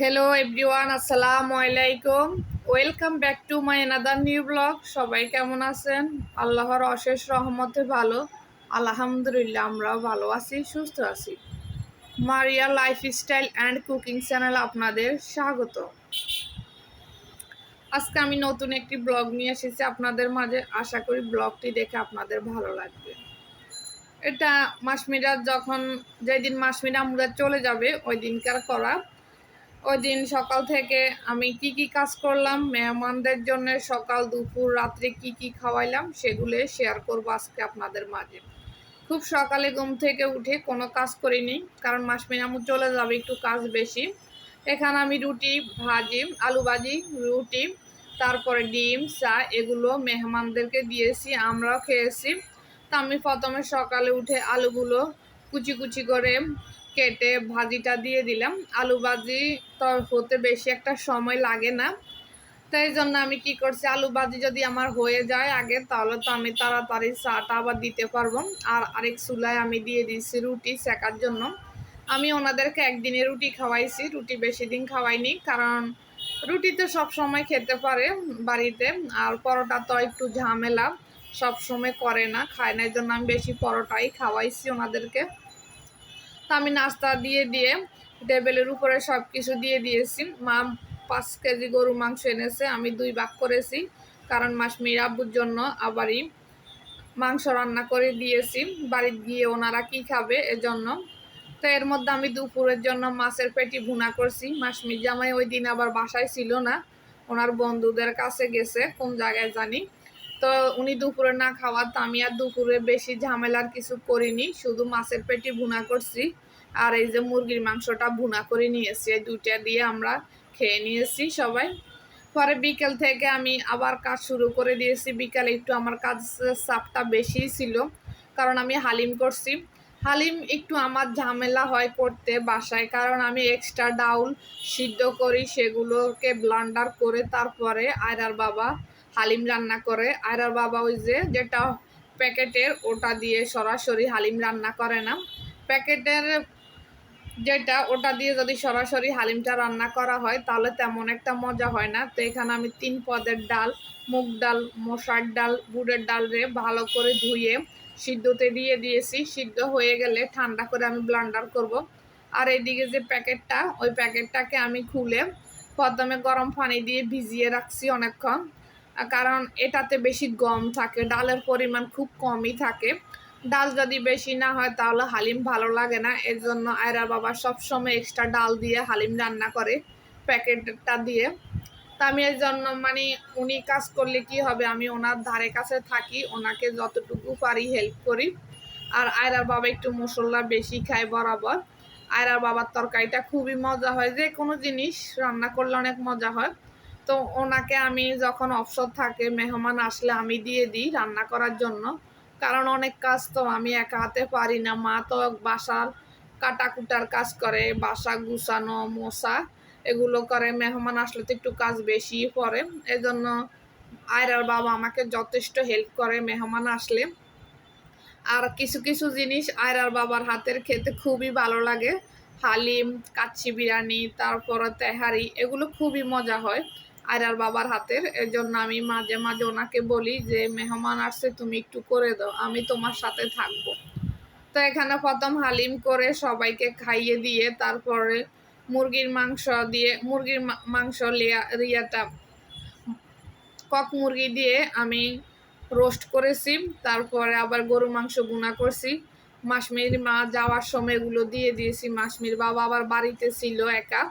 Hello everyone আসসালামু আলাইকুম welcome back to my another new blog সবাই কেমন আছেন? আল্লাহর অশেষ রহমতে ভালো। আলহামদুলিল্লাহ, আমরাও ভালো আছি, সুস্থ আছি। Maria lifestyle and cooking channel আপনাদের স্বাগত। আজকে আমি নতুন একটি ব্লগ নিয়ে এসেছি। আপনাদের মাঝে আশা করি ব্লগটি দেখে আপনাদের ভালো লাগবে। এটা মাসমিরা যখন, যেদিন মাসমিরা আমরা চলে যাবে ওই দিনকার করা। ওই দিন সকাল থেকে আমি কি কি কাজ করলাম, মেহমানদের জন্য সকাল, দুপুর, রাত্রে কি কি খাওয়াইলাম, সেগুলো শেয়ার করব আজকে আপনাদের মাঝে। খুব সকালে ঘুম থেকে উঠে কোনো কাজ করিনি, কারণ মাস মাসমিনামু চলে যাবে একটু কাজ বেশি। এখানে আমি রুটি, ভাজি, আলু ভাজি, রুটি, তারপরে ডিম, চা, এগুলো মেহমানদেরকে দিয়েছি, আমরাও খেয়েছি। তা আমি প্রথমে সকালে উঠে আলুগুলো কুচি কুচি করে কেটে ভাজিটা দিয়ে দিলাম। আলু ভাজি তো হতে বেশি একটা সময় লাগে না। তাই জন্য আমি কি করছি, আলু ভাজি যদি আমার হয়ে যায় আগে, তাহলে তো আমি তাড়াতাড়ি চাটা আবার দিতে পারব। আর আরেক চুলায় আমি দিয়ে দিচ্ছি রুটি শেখার জন্য। আমি ওনাদেরকে একদিনে রুটি খাওয়াইছি, রুটি বেশি দিন খাওয়াইনি, কারণ রুটি তো সব সময় খেতে পারে বাড়িতে, আর পরোটা তো একটু ঝামেলা, সব সময় করে না, খায় না, এই জন্য আমি বেশি পরোটাই খাওয়াইছি ওনাদেরকে। আমি নাস্তা দিয়ে দিয়ে টেবিলের উপরে সব কিছু দিয়ে দিয়েছি। মা পাঁচ কেজি গরু মাংস এনেছে, আমি দুই ভাগ করেছি। কারণ মাসমির আব্বুর জন্য আবারই মাংস রান্না করে দিয়েছি। বাড়িতে গিয়ে ওনারা কি খাবে এজন্য? তো এর মধ্যে আমি দুপুরের জন্য মাছের পেটি ভুনা করছি। মাসমির জামাই ওই দিন আবার বাসায় ছিল না। ওনার বন্ধুদের কাছে গেছে, কোন জায়গায় জানি। তো উনি দুপুরে না খাওয়ার তো আমি আর দুপুরে বেশি ঝামেলার কিছু করিনি। শুধু মাছের পেটি ভুনা করছি। আর এই যে মুরগির মাংসটা ভুনা করে নিয়েছি, এই দুইটা দিয়ে আমরা খেয়ে নিয়েছি সবাই। পরে বিকেল থেকে আমি আবার কাজ শুরু করে দিয়েছি। বিকালে একটু আমার কাজ চাপটা বেশি ছিল, কারণ আমি হালিম করছি। হালিম একটু আমার ঝামেলা হয় করতে বাসায়, কারণ আমি এক্সট্রা ডাউল সিদ্ধ করি, সেগুলোকে ব্লান্ডার করে তারপরে আয়রার বাবা হালিম রান্না করে। আয়রার বাবা ওই যে যেটা প্যাকেটের ওটা দিয়ে সরাসরি হালিম রান্না করে না। প্যাকেটের যেটা ওটা দিয়ে যদি সরাসরি হালিমটা রান্না করা হয়, তাহলে তেমন একটা মজা হয় না। তো এখানে আমি তিন পদের ডাল, মুগ ডাল, মশার ডাল, গুড়ের ডাল রে ভালো করে ধুয়ে সিদ্ধতে দিয়ে দিয়েছি। সিদ্ধ হয়ে গেলে ঠান্ডা করে আমি ব্লান্ডার করব। আর এইদিকে যে প্যাকেটটা, ওই প্যাকেটটাকে আমি খুলে প্রথমে গরম পানি দিয়ে ভিজিয়ে রাখছি অনেকক্ষণ। কারণ এটাতে বেশি গম থাকে, ডালের পরিমাণ খুব কমই থাকে। ডাল যদি বেশি না হয় তাহলে হালিম ভালো লাগে না। এর জন্য আয়রা বাবা সবসময় এক্সট্রা ডাল দিয়ে হালিম রান্না করে প্যাকেটটা দিয়ে। তা আমি এর জন্য মানে উনি কাজ করলে কি হবে, আমি ওনার ধারে কাছে থাকি, ওনাকে যতটুকু পারি হেল্প করি। আর আয়রার বাবা একটু মশলা বেশি খায় বরাবর। আয়রার বাবার তরকারিটা খুবই মজা হয়, যে কোনো জিনিস রান্না করলে অনেক মজা হয়। তো ওনাকে আমি যখন অবসর থাকে, মেহমান আসলে আমি দিয়ে দিই রান্না করার জন্য। কারণ অনেক কাজ তো আমি একা হাতে পারি না। মা তো বাসার কাটাকুটার কাজ করে, বাসা গুছানো মশা এগুলো করে। মেহমান আসলে তো একটু কাজ বেশি পড়ে এজন্য আয়রার বাবা আমাকে যথেষ্ট হেল্প করে মেহমান আসলে। আর কিছু কিছু জিনিস আয়রার বাবার হাতের খেতে খুবই ভালো লাগে। হালিম, কাচ্চি বিরিয়ানি, তারপরে তেহারি, এগুলো খুবই মজা হয়। আয়রার বাবার হাতের। এর জন্য আমি মাঝে মাঝে ওনাকে বলি যে, মেহমান আসছে, তুমি একটু করে দাও, আমি তোমার সাথে থাকব। তো এখানে প্রথম হালিম করে সবাইকে খাইয়ে দিয়ে তারপরে মুরগির মাংস দিয়ে, মুরগির মাংস লিয়া রিয়াটা কক মুরগি দিয়ে আমি রোস্ট করেছি। তারপরে আবার গরু মাংস গুঁড়া করছি। মাসমির মা যাওয়ার সময় এগুলো দিয়ে দিয়েছি। মাসমির বাবা আবার বাড়িতে ছিল একা।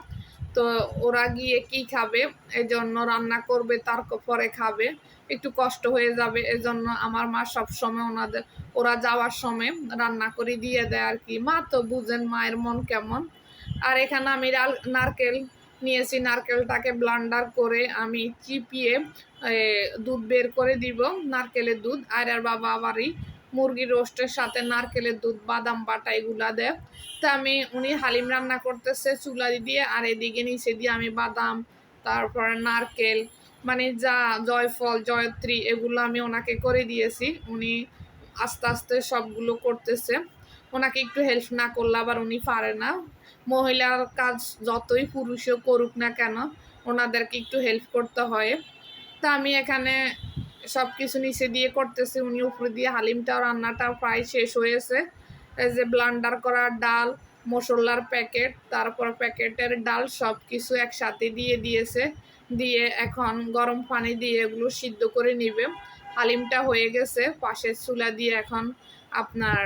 তো ওরা গিয়ে কি খাবে? এই জন্য রান্না করবে, তার পরে খাবে। একটু কষ্ট হয়ে যাবে, এজন্য আমার মা সব সময় ওনাদের, ওরা যাওয়ার সময় রান্না করে দিয়ে দেয় আর কি। মা তো বুঝেন মায়ের মন কেমন। আর এখানে আমি নারকেল নিয়েছি, নারকেলটাকে ব্লান্ডার করে আমি চিপিয়ে দুধ বের করে দিব, নারকেলের দুধ। আর আর বাবা আবারই মুরগির রোস্টের সাথে নারকেলের দুধ, বাদাম বাটা এগুলা দেয়। তা আমি, উনি হালিম রান্না করতেছে চুলা দিয়ে আর এদিকে নিচে দিয়ে আমি বাদাম, তারপরে নারকেল মানে যা জয়ফল, জয়ত্রী এগুলো আমি ওনাকে করে দিয়েছি। উনি আস্তে আস্তে সবগুলো করতেছে। ওনাকে একটু হেল্প না করলে আবার উনি পারে না। মহিলার কাজ যতই পুরুষও করুক না কেন, ওনাদেরকে একটু হেল্প করতে হয়। তা আমি এখানে সব কিছু নিচে দিয়ে করতেছে, উনি উপরে দিয়ে হালিমটাও, রান্নাটাও প্রায় শেষ হয়েছে। যে ব্লান্ডার করা ডাল, মশলার প্যাকেট তারপর প্যাকেটের ডাল সব কিছু একসাথে দিয়ে দিয়েছে। দিয়ে এখন গরম পানি দিয়ে এগুলো সিদ্ধ করে নিবে। হালিমটা হয়ে গেছে, পাশের চুলা দিয়ে এখন আপনার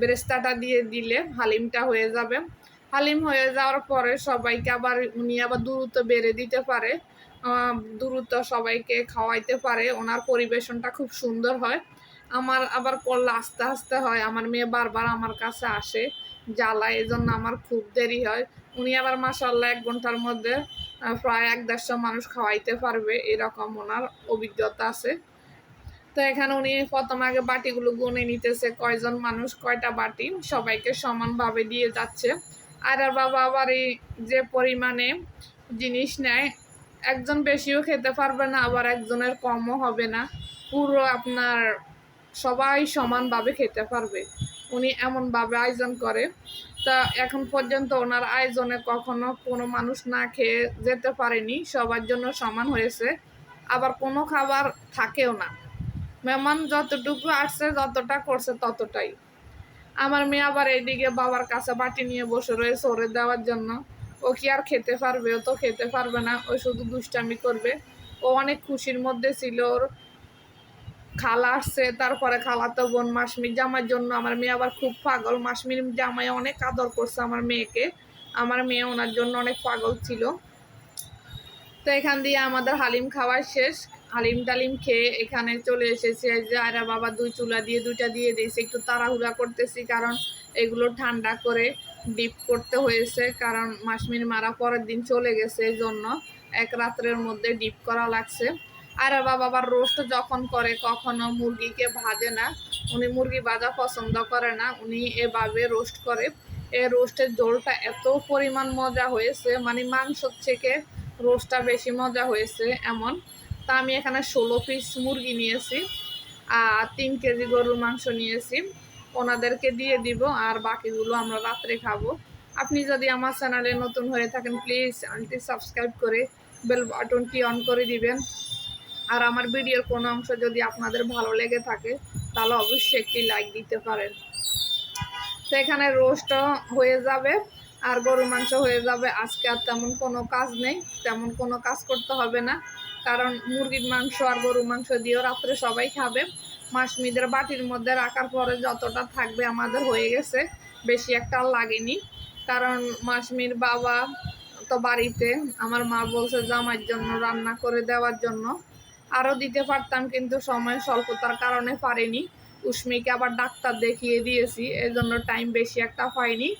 বেরেস্তাটা দিয়ে দিলে হালিমটা হয়ে যাবে। হালিম হয়ে যাওয়ার পরে সবাইকে আবার, উনি আবার দ্রুত বেড়ে দিতে পারে। দ্রুত সবাইকে খাওয়াইতে পারে, ওনার পরিবেশনটা খুব সুন্দর হয়। আমার আবার করলে আস্তে আস্তে হয়, আমার মেয়ে বারবার আমার কাছে আসে জ্বালা এই জন্য আমার খুব দেরি হয়। উনি আবার মাসাল্লাহ এক ঘণ্টার মধ্যে প্রায় এক দেড়শো মানুষ খাওয়াইতে পারবে, এরকম ওনার অভিজ্ঞতা আছে। তো এখানে উনি প্রথম আগে বাটিগুলো গুনে নিতেছে, কয়জন মানুষ, কয়টা বাটি, সবাইকে সমানভাবে দিয়ে যাচ্ছে। আর আর বাবা আবার এই যে পরিমাণে জিনিস নেয় একজন বেশিও খেতে পারবে না, আবার একজনের কমও হবে না। পুরো আপনার সবাই সমানভাবে খেতে পারবে। উনি এমনভাবে আয়োজন করে। তা এখন পর্যন্ত ওনার আয়োজনে কখনো কোনো মানুষ না খেয়ে যেতে পারেনি, সবার জন্য সমান হয়েছে। আবার কোনো খাবার থাকেও না। মেহমান যতটুকু আসছে, যতটা করছে ততটাই। আমার মেয়ে আবার এইদিকে বাবার কাছে বাটি নিয়ে বসে রয়েছে ওরে দেওয়ার জন্য। ও কি আর খেতে পারবে? ও তো খেতে পারবে না। ও শুধু দুষ্টামি করবে। ও অনেক খুশির মধ্যে ছিল। ওর খালা আসছে। তারপরে খালা তো বোন মাসমির জামার জন্য। আমার মেয়ে আবার খুব পাগল। মাসমির জামাই অনেক আদর করছে আমার মেয়েকে। আমার মেয়ে ওনার জন্য অনেক পাগল ছিল। তো এখান দিয়ে আমাদের হালিম খাওয়া শেষ। হালিম টালিম খেয়ে এখানে চলে এসেছে। যে আরা বাবা দুই চুলা দিয়ে, দুইটা দিয়ে দিয়েছে। একটু তাড়াহুড়া করতেছি কারণ এগুলো ঠান্ডা করে। ডিপ করতে হয়েছে, কারণ মাসমির মারা পরের দিন চলে গেছে এই জন্য এক রাত্রের মধ্যে ডিপ করা লাগছে। আর বাবা, আবার রোস্ট যখন করে, কখনো মুরগিকে ভাজে না। উনি মুরগি ভাজা পছন্দ করে না, উনি এভাবে রোস্ট করে। এই রোস্টের ঝোলটা এত পরিমাণ মজা হয়েছে মানে মাংস থেকে রোস্টটা বেশি মজা হয়েছে এমন। তা আমি এখানে ষোলো পিস মুরগি নিয়েছি, আর তিন কেজি গরুর মাংস নিয়েছি। ওনাদেরকে দিয়ে দিব আর বাকিগুলো আমরা রাত্রে খাব। আপনি যদি আমার চ্যানেলে নতুন হয়ে থাকেন প্লিজ চ্যানেলটি সাবস্ক্রাইব করে বেল বাটনটি অন করে দিবেন। আর আমার ভিডিওর কোনো অংশ যদি আপনাদের ভালো লেগে থাকে, তাহলে অবশ্যই একটি লাইক দিতে পারেন। তো এখানে রোস্টও হয়ে যাবে আর গরু মাংস হয়ে যাবে। আজকে আর তেমন কোনো কাজ নেই, তেমন কোনো কাজ করতে হবে না। কারণ মুরগির মাংস আর গরু মাংস দিয়েও রাত্রে সবাই খাবে। মাসমিদের বাটির মধ্যে রাখার পরে যতটা থাকবে আমাদের হয়ে গেছে, বেশি একটা লাগেনি। কারণ মাসমির বাবা তো বাড়িতে, আমার মা বলছে জামার জন্য, রান্না করে দেওয়ার জন্য। আরও দিতে পারতাম কিন্তু সময় স্বল্পতার কারণে পারিনি। উষ্মিকে আবার ডাক্তার দেখিয়ে দিয়েছি এই জন্য টাইম বেশি একটা পাইনি।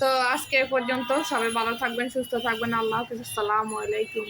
তো আজকে পর্যন্ত সবাই ভালো থাকবেন, সুস্থ থাকবেন। আল্লাহ হাফিজ, আসসালামু আলাইকুম।